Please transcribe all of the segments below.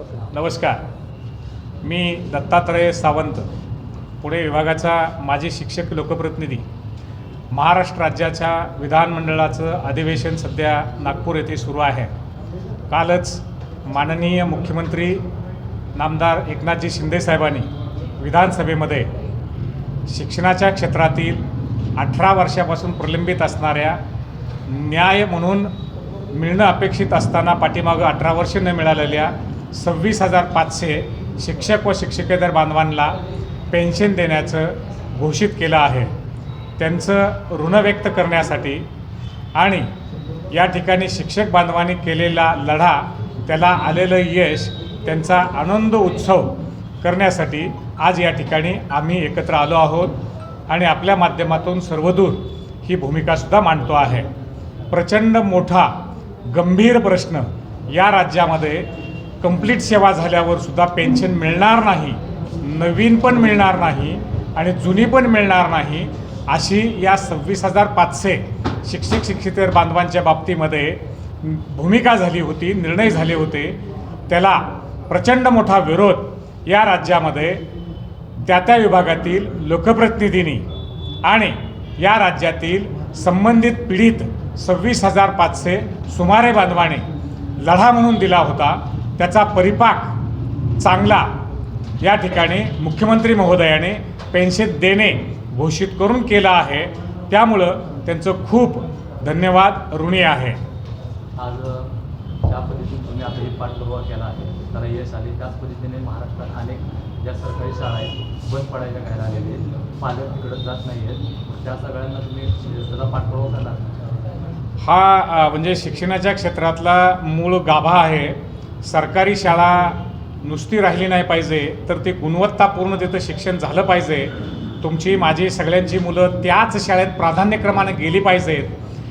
नमस्कार. मी दत्तात्रय सावंत पुणे विभागाचा माजी शिक्षक लोकप्रतिनिधी. महाराष्ट्र राज्याच्या विधानमंडळाचं अधिवेशन सध्या नागपूर येथे सुरू आहे. कालच माननीय मुख्यमंत्री नामदार एकनाथजी शिंदेसाहेबांनी विधानसभेमध्ये शिक्षणाच्या क्षेत्रातील अठरा वर्षापासून प्रलंबित असणाऱ्या न्याय म्हणून मिळणं अपेक्षित असताना पाठीमागं अठरा वर्ष न मिळालेल्या सव्वीस हजार पाचशे शिक्षक व शिक्षकेतर बांधवांना पेन्शन देण्याचं घोषित केलं आहे. त्यांचं ऋण व्यक्त करण्यासाठी आणि या ठिकाणी शिक्षक बांधवांनी केलेला लढा त्याला आलेलं यश त्यांचा आनंद उत्सव करण्यासाठी आज या ठिकाणी आम्ही एकत्र आलो आहोत आणि आपल्या माध्यमातून सर्वदूर ही भूमिकासुद्धा मांडतो आहे. प्रचंड मोठा गंभीर प्रश्न या राज्यामध्ये कंप्लीट सेवा झाल्यावर सुद्धा पेन्शन मिळणार नाही नवीन पण मिळणार नाही आणि जुनी पण मिळणार नाही अशी या सव्वीस हजार पाचशे शिक्षक शिक्षितेतर बांधवांच्या बाबतीमध्ये भूमिका झाली होती निर्णय झाले होते. त्याला प्रचंड मोठा विरोध या राज्यामध्ये त्या त्या विभागातील लोकप्रतिनिधींनी आणि या राज्यातील संबंधित पीडित सव्वीस हजार पाचशे सुमारे बांधवाने लढा म्हणून दिला होता. त्याचा परिपाक चांगला या ठिकाणी मुख्यमंत्री महोदयाने पेन्शन देणे घोषित करून केला आहे. त्यामुळं त्यांचं खूप धन्यवाद ऋणी आहे. आज ज्या पद्धतीने तुम्ही आता ही पाठपुरावा केला आहे त्याला यश आले त्याच पद्धतीने महाराष्ट्रात अनेक ज्या सरकारी शाळा आहेत बंद पडायच्या घ्यायला आलेले आहेत. पालक तिकडं जात नाही आहेत. त्या सगळ्यांना तुम्ही त्याचा पाठपुरावा केला हा म्हणजे शिक्षणाच्या क्षेत्रातला मूळ गाभा आहे. सरकारी शाळा नुसती राहिली नाही पाहिजे तर ती गुणवत्तापूर्ण तिथं शिक्षण झालं पाहिजे. तुमची माझी सगळ्यांची मुलं त्याच शाळेत प्राधान्यक्रमाने गेली पाहिजेत.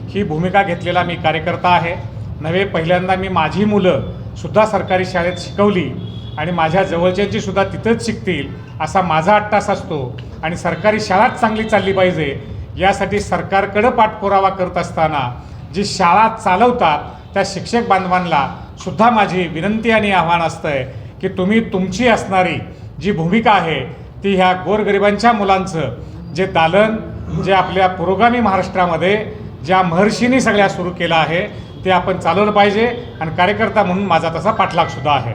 ही भूमिका घेतलेला मी कार्यकर्ता आहे. नव्हे पहिल्यांदा मी माझी मुलं सुद्धा सरकारी शाळेत शिकवली आणि माझ्या जवळच्यांची सुद्धा तिथंच शिकतील असा माझा अट्टास असतो. आणि सरकारी शाळाच चांगली चालली पाहिजे यासाठी सरकारकडं पाठपुरावा करत असताना जी शाळा चालवतात त्या शिक्षक बांधवांना सुद्धा माझी विनंती आणि आव्हान असतं आहे की तुम्ही तुमची असणारी जी भूमिका आहे ती ह्या गोरगरिबांच्या मुलांचं जे दालन जे आपल्या पुरोगामी महाराष्ट्रामध्ये ज्या महर्षींनी सगळ्या सुरू केलं आहे ते आपण चालवलं पाहिजे आणि कार्यकर्ता म्हणून माझा तसा पाठलागसुद्धा आहे.